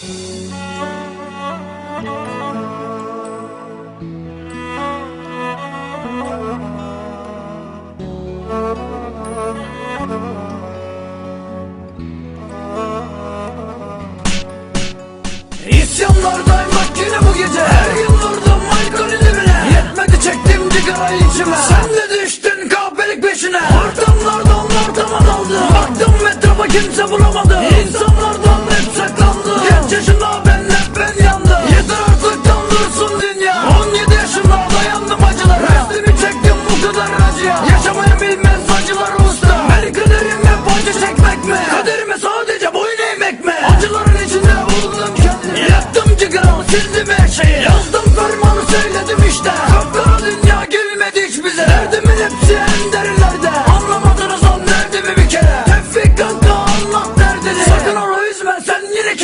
İsyanlardaymak yine bu gece. Her vurdum alkolü dibine Yetmedi çektim cigarayı içime. Sen de düştün kahpelik peşine. Ortamlardan ortama daldı Baktım etrafa kimse bulamadı. İnsanlardan hep saklandı yaşında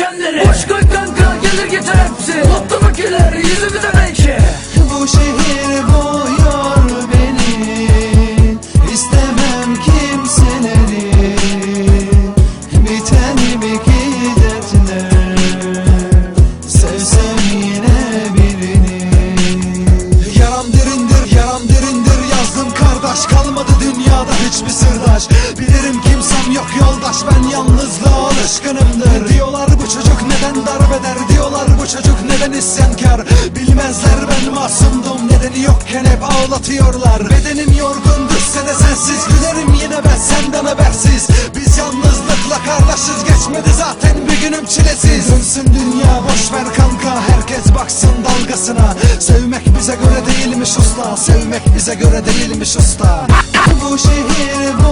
kendini Boş koy kanka gelir geçer hepsi. Mutluluklar yüzümüze belki. Bu şehir boğuyor beni. İstemem kimseleri. Biten bir dertler Sevsem yine Yaram derindir, yaram derindir. Yazdım kardeş kalmadı dünyada hiçbir sırdaş. Bilirim kimsem yok yoldaş. Ben yalnızlığa alışkınımdır neden isyankar? Bilmezler ben masumdum. Nedeni yokken hep ağlatıyorlar. Bedenim yorgun düşse de sensiz Gülerim. Yine ben senden habersiz. Biz yalnızlıkla kardeşiz. Geçmedi zaten bir günüm çilesiz. Dönsün dünya boş ver kanka. Herkes baksın dalgasına. Sevmek bize göre değilmiş usta. Sevmek bize göre değilmiş usta. Bu şehir boyu